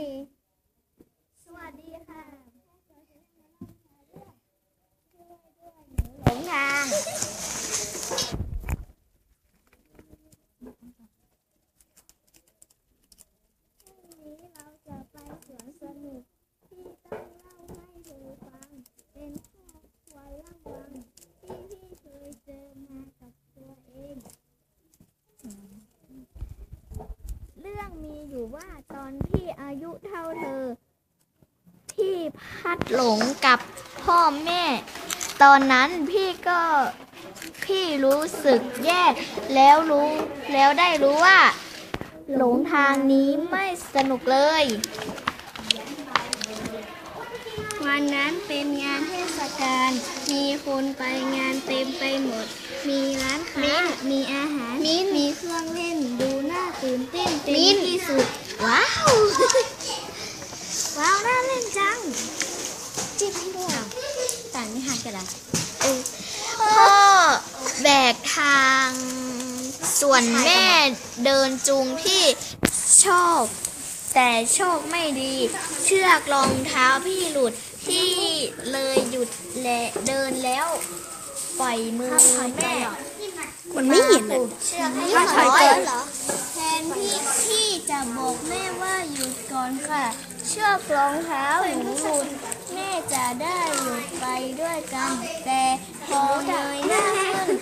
สวัสดีค่ะหลงทาง นี้เราจะไปสวนสนุกที่ต้องเล่าให้เธอฟัง เป็นครอบครัวล่ำวังที่พี่เคยเจอมากับตัวเอง เรื่อง มีอยู่ว่าตอนพี่อายุเท่าเธอ พี่พัดหลงกับพ่อแม่ ตอนนั้นพี่ก็พี่รู้สึกแย่แล้วรู้แล้วได้รู้ว่า หลงทางนี้ไม่สนุกเลย วันนั้นเป็นงานเทศกาลมีคนไปงานเต็มไปหมด มีร้านค้ามีอาหารมี ตื่นเต้นเป็นที่สุด ว้าว ว้าว น่าเล่นจังจิ๊บให้ด้วยต่างนิหารกันละพ่อแบกทาง ส่วนแม่เดินจูงพี่ชอบ แต่โชคไม่ดี เชือกรองเท้าพี่หลุดที่เลยหยุดและเดินแล้วปล่อยมือแม่มันไม่เห็นผูอะกเชือกให้ถ้าถถออยยก่อนเหรอแทนที่พี่จะ บอกแม่ว่าหยุดก่อนค่ะ เชือกรองเท้าหนูหลุดแม่จะได้หยุดไปด้วยกัน แต่พอเงยหน้า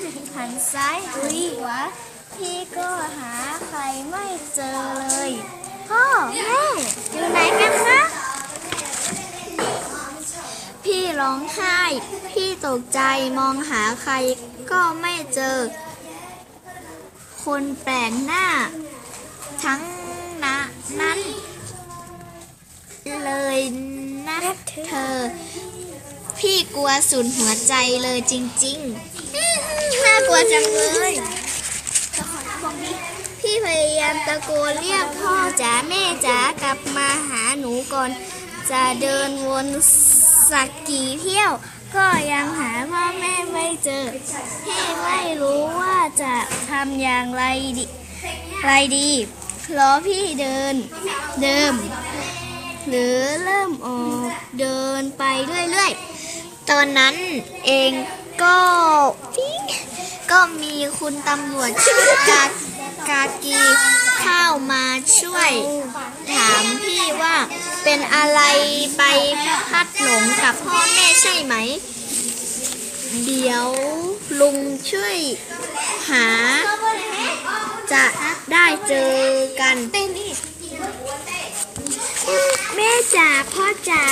ขึ้นหันซ้ายหันขวาพี่ก็หาใครไม่เจอเลย พ่อแม่อยู่ไหนกันคะพี่ร้องไห้ พี่ตกใจมองหาใครก็ไม่เจอ คนแปลกหน้า ทั้งนะนั้นเลยนะ เธอ พี่กลัวสุดหัวใจเลยจริงๆ น่ากลัวจังเลย พี่พยายามตะโกนเรียกพ่อจ๋าแม่จ๋ากลับมาหาหนูก่อน จะเดินวนสักกี่เที่ยว ก็ยังหาพ่อแม่ไม่เจอ พี่ไม่รู้ว่าจะทำอย่างไรดีไรดีเพราะพี่เดินเดิม หรือเริ่มออกเดินไปเรื่อยๆ ตอนนั้นเองก็ก็มีคุณตำรวจชื่อกากากีเข้ามาช่วย ถามพี่ว่าเป็นอะไรไปพัดหลงกับพ่อแม่ใช่ไหม เดี๋ยวลุงช่วยหา จะได้เจอกัน จ๋าพ่อจ๋า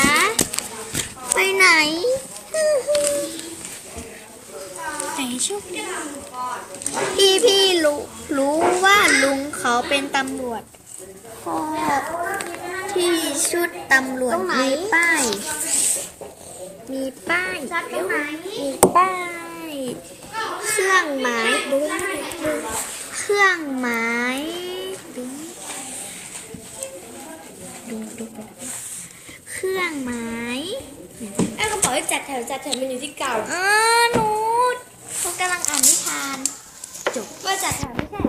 ไปไหนแต่โชคดีพี่พี่รู้รู้ว่าลุงเขาเป็นตำรวจพ่อที่ชุดตำรวจมีป้าย มีป้ายมีป้ายเครื่องหมายดูเครื่องหมายดูดูดูเครื่องหมาย ไอ้เขาบอกให้ จัดแถวจัดแถวมันอยู่ที่เก่าอ๋อหนูเขากำลังอ่านนิทานว่าจัดแถวไม่ใช่